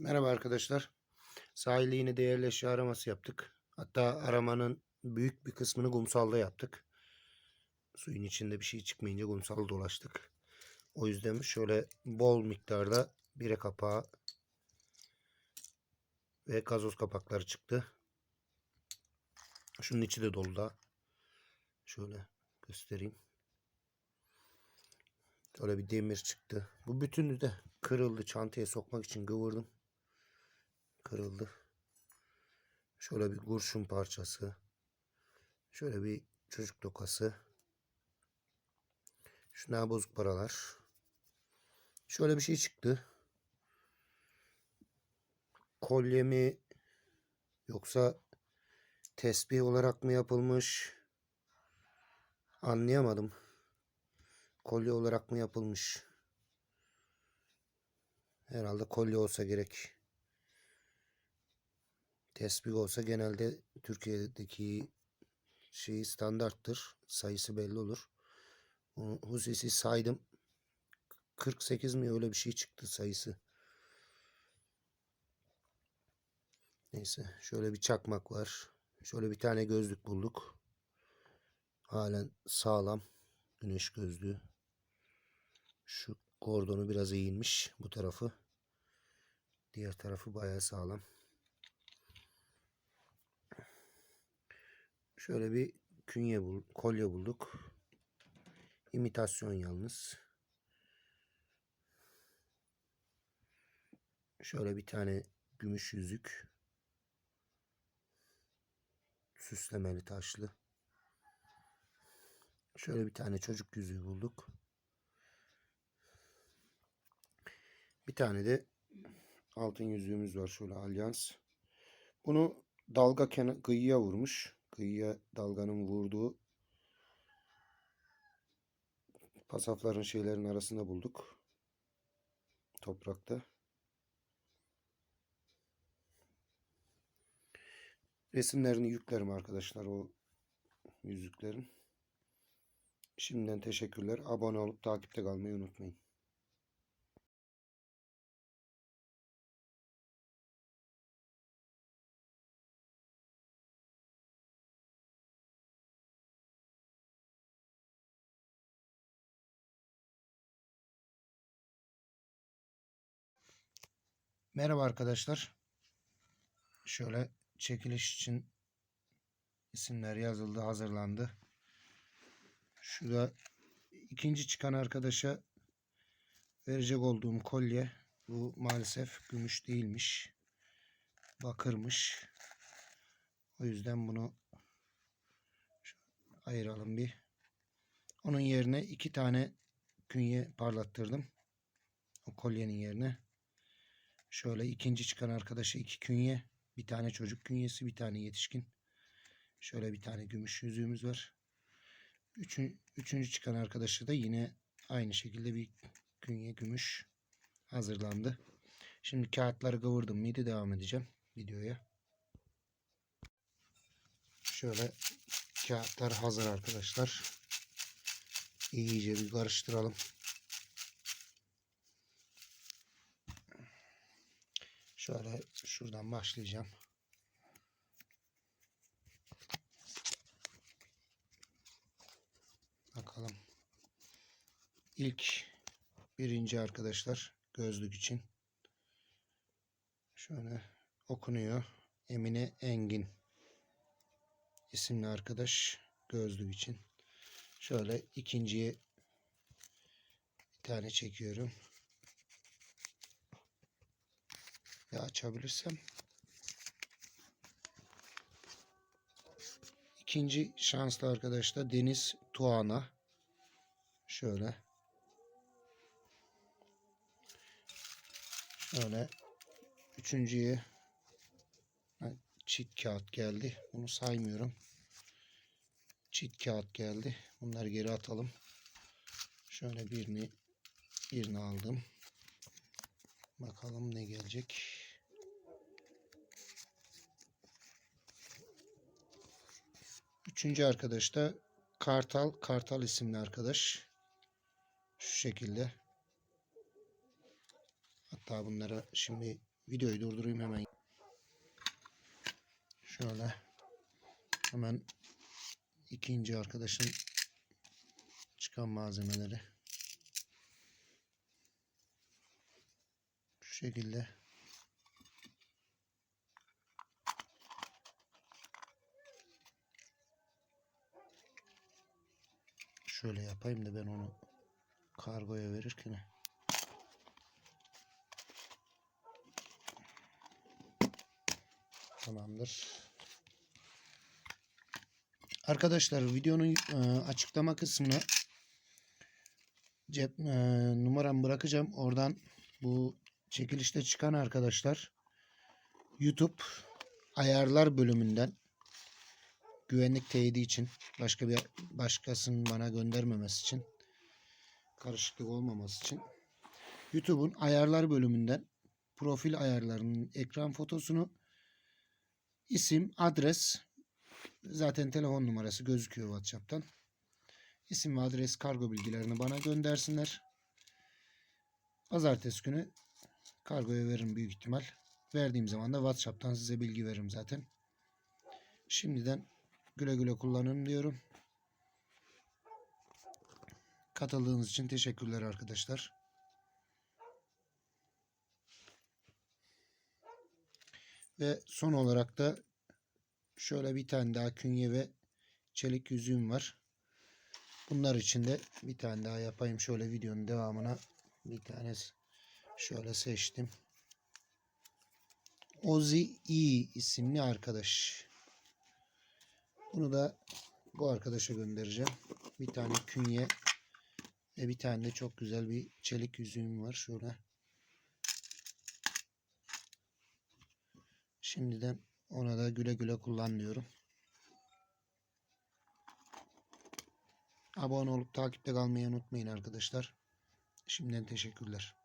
Merhaba arkadaşlar. Sahilde yine değerli eşya araması yaptık. Hatta aramanın büyük bir kısmını kumsalda yaptık. Suyun içinde bir şey çıkmayınca kumsalda dolaştık. O yüzden şöyle bol miktarda bire kapağı ve gazoz kapakları çıktı. Şunun içi de dolu da. Şöyle göstereyim. Öyle bir demir çıktı. Bu bütünü de kırıldı. Çantaya sokmak için kıvırdım. Kırıldı. Şöyle bir kurşun parçası. Şöyle bir çocuk dokası. Şunlar bozuk paralar. Şöyle bir şey çıktı. Kolye mi yoksa tesbih olarak mı yapılmış? Anlayamadım. Kolye olarak mı yapılmış? Herhalde kolye olsa gerek. Tesbih olsa genelde Türkiye'deki şeyi standarttır. Sayısı belli olur. Onu hususi saydım. 48 mi öyle bir şey çıktı sayısı. Neyse şöyle bir çakmak var. Şöyle bir tane gözlük bulduk. Halen sağlam. Güneş gözlüğü. Şu kordonu biraz eğilmiş bu tarafı. Diğer tarafı bayağı sağlam. Şöyle bir künye bul, kolye bulduk. İmitasyon yalnız. Şöyle bir tane gümüş yüzük. Süslemeli taşlı. Şöyle bir tane çocuk yüzüğü bulduk. Bir tane de altın yüzüğümüz var şöyle alyans. Bunu dalga kıyıya vurmuş. Kıyıya dalganın vurduğu pasafların şeylerin arasında bulduk. Toprakta. Resimlerini yüklerim arkadaşlar o yüzüklerin. Şimdiden teşekkürler. Abone olup takipte kalmayı unutmayın. Merhaba arkadaşlar. Şöyle çekiliş için isimler yazıldı, hazırlandı. Şurada ikinci çıkan arkadaşa verecek olduğum kolye bu maalesef gümüş değilmiş. Bakırmış. O yüzden bunu ayıralım bir. Onun yerine iki tane künye parlattırdım. O kolyenin yerine. Şöyle ikinci çıkan arkadaşa iki künye. Bir tane çocuk künyesi, bir tane yetişkin. Şöyle bir tane gümüş yüzüğümüz var. Üçün, üçüncü çıkan arkadaşı da yine aynı şekilde bir künye gümüş hazırlandı. Şimdi kağıtları kıvırdım mıydı devam edeceğim videoya. Şöyle kağıtlar hazır arkadaşlar. İyice bir karıştıralım. Şöyle şuradan başlayacağım. Bakalım. İlk birinci arkadaşlar gözlük için. Şöyle okunuyor. Emine Engin isimli arkadaş gözlük için. Şöyle ikinciye bir tane çekiyorum. Ya açabilirsem. İkinci şanslı arkadaşlar Deniz Tuana. Şöyle. Şöyle. Üçüncüye çit kağıt geldi. Bunu saymıyorum. Çit kağıt geldi. Bunları geri atalım. Şöyle birini birini aldım. Bakalım ne gelecek. Üçüncü arkadaş da Kartal. Kartal isimli arkadaş. Şu şekilde. Hatta bunları şimdi videoyu durdurayım hemen. Şöyle hemen ikinci arkadaşın çıkan malzemeleri şekilde şöyle yapayım da ben onu kargoya verirken tamamdır. Arkadaşlar videonun e, açıklama kısmına cep e, numaramı bırakacağım. Oradan bu çekilişte çıkan arkadaşlar YouTube ayarlar bölümünden güvenlik teyidi için başka bir başkasının bana göndermemesi için karışıklık olmaması için YouTube'un ayarlar bölümünden profil ayarlarının ekran fotosunu isim, adres zaten telefon numarası gözüküyor WhatsApp'tan. İsim ve adres kargo bilgilerini bana göndersinler. Pazartesi günü kargoya veririm büyük ihtimal. Verdiğim zaman da WhatsApp'tan size bilgi veririm zaten. Şimdiden güle güle kullanın diyorum. Katıldığınız için teşekkürler arkadaşlar. Ve son olarak da şöyle bir tane daha künye ve çelik yüzüğüm var. Bunlar için de bir tane daha yapayım. Şöyle videonun devamına bir tanesi şöyle seçtim. Ozi E isimli arkadaş. Bunu da bu arkadaşa göndereceğim. Bir tane künye ve bir tane de çok güzel bir çelik yüzüğüm var. Şöyle. Şimdiden ona da güle güle kullan diyorum. Abone olup takipte kalmayı unutmayın arkadaşlar. Şimdiden teşekkürler.